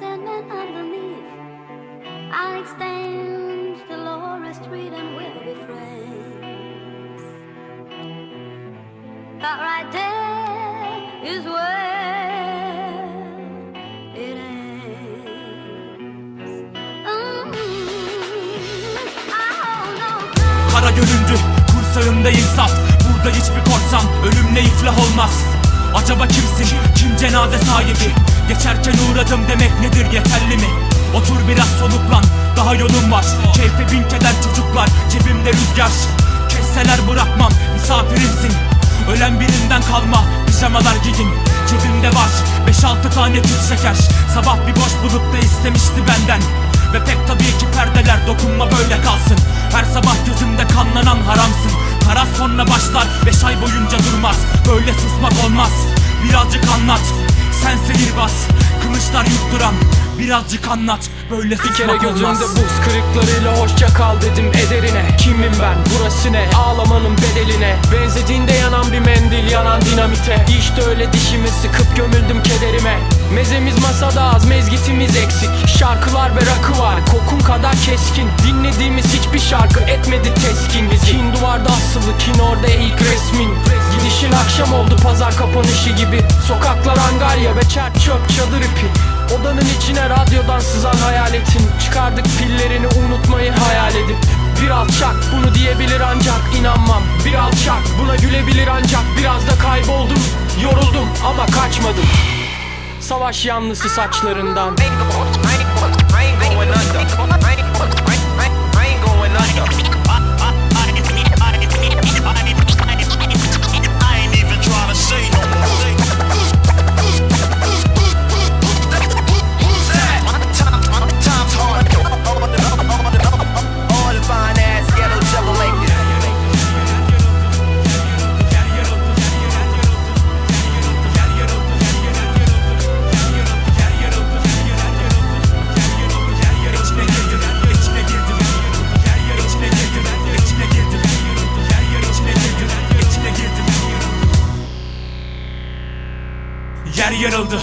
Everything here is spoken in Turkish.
night stands Dolores Street and we'll be friends. That right there is where. Mm, I gun. Kara göründü kursağında insaf Burada hiçbir korsan ölümle iflah olmaz Acaba kimsin kim cenaze sahibi Geçerken uğradım demek nedir yeterli mi? Otur biraz soluklan daha yolun var. Keyfe bin keder çocuklar cebimde rüzgar. Kesseler bırakmam misafirimsin. Ölen birinden kalma pijamalar giyin. Cebimde var 5-6 tane tüp şeker. Sabah bir boş bulup da istemişti benden. Ve pek tabii ki perdeler dokunma böyle kalsın. Her sabah gözümde kanlanan haramsın. Karar sonra başlar 5 ay boyunca durmaz. Böyle susmak olmaz. Birazcık anlat Sen sihirbaz Kılıçlar yutturan Birazcık anlat. Böyle Bir kere olmaz. gözümde buz kırıklarıyla hoşça kal dedim ederine. Kimim ben? Burası ne? Ağlamanın bedeline. Benzediğinde yanan bir mendil yanan dinamite. İşte öyle dişimi sıkıp gömüldüm kederime. Mezemiz masada az mezgitimiz eksik. Şarkılar ve rakı var kokun kadar keskin. Dinlediğimiz hiçbir şarkı etmedi teskin akşam oldu pazar kapanışı gibi. Sokaklar angarya ve çer çöp çadır ipi. Odanın içine radyodan sızan hayaletin. Çıkardık pillerini unutmayı hayal edip. Bir alçak bunu diyebilir ancak inanmam. Bir alçak buna gülebilir ancak Biraz da kayboldum. Yoruldum ama kaçmadım. Savaş yanlısı saçlarından Yer yarıldı